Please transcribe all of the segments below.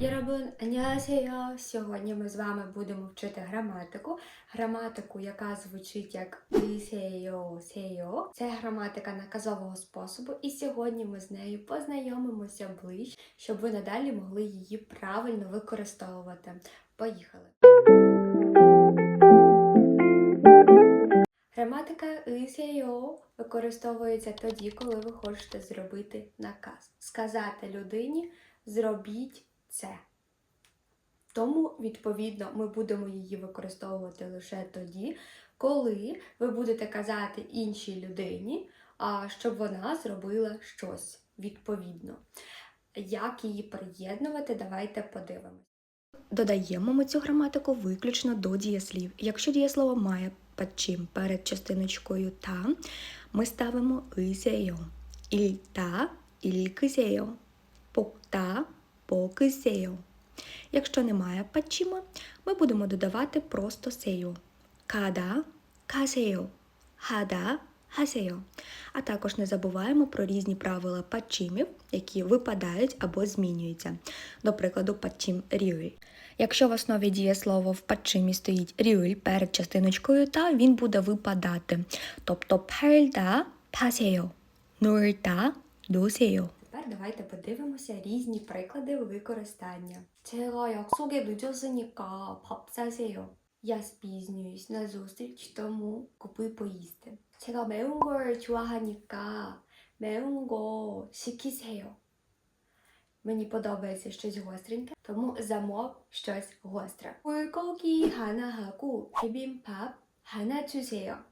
Ярабун, анясея! Сьогодні ми з вами будемо вчити граматику. Граматику, яка звучить як сейо сейо. Це граматика наказового способу, і сьогодні ми з нею познайомимося ближче, щоб ви надалі могли її правильно використовувати. Поїхали! Граматика «исяйо» використовується тоді, коли ви хочете зробити наказ. Сказати людині, зробіть це. Тому, відповідно, ми будемо її використовувати лише тоді, коли ви будете казати іншій людині, щоб вона зробила щось відповідно. Як її приєднувати, давайте подивимось. Додаємо ми цю граматику виключно до дієслів. Якщо дієслово має падчим перед частиночкою та, ми ставимо «изяйо». «Іль та» «іль кизяйо». «Пок та» поки сейо. Якщо немає пачімо, ми будемо додавати просто сею. Када касейо, хада хасейо. А також не забуваємо про різні правила пачімів, які випадають або змінюються. До прикладу, пачім рюй. Якщо в основі діє слово в пачимі стоїть рюй перед частиночкою та, він буде випадати. Тобто пельда пасейо, нурта дусейо 요, 놀다, 노세요. Тепер давайте подивимося різні приклади використання. 제가 약속에 늦었으니까 밥 사세요. Я спізнююсь на зустріч, тому купи поїсти. 제가 매운 걸 좋아하니까 매운 거 시키세요. Мені подобається щось гостреньке, тому замов щось гостре. 불고기 하나 하고 비빔밥 하나 주세요.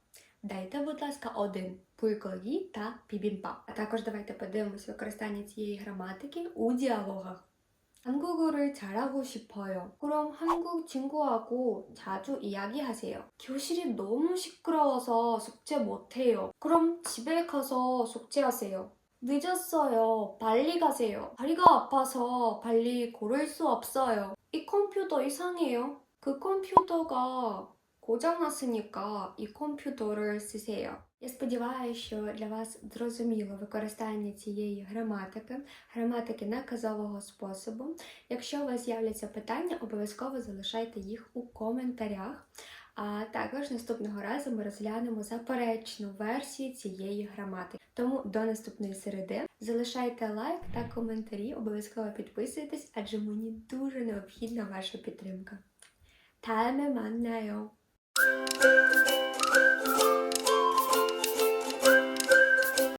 Дайте, будь ласка, один 불고기 та 비빔밥. А також давайте подивимось використання цієї граматики у діалогах. 한국어를 잘하고 싶어요. 그럼 한국 친구하고 자주 이야기하세요. 교실이 너무 시끄러워서 숙제 못해요. 그럼 집에 가서 숙제하세요. 늦었어요. 빨리 가세요. 다리가 아파서 빨리 걸을 수 없어요. 이 컴퓨터 이상해요. 그 컴퓨터가 고장났으니까 이 컴퓨터를 쓰세요. Я сподіваюся, що для вас зрозуміло використання цієї граматики, граматики наказового способу. Якщо у вас з'являться питання, обов'язково залишайте їх у коментарях. А також наступного разу ми розглянемо заперечну версію цієї граматики. Тому до наступної середи залишайте лайк та коментарі, обов'язково підписуйтесь, адже мені дуже необхідна ваша підтримка. 다음에 만나요. Thank you.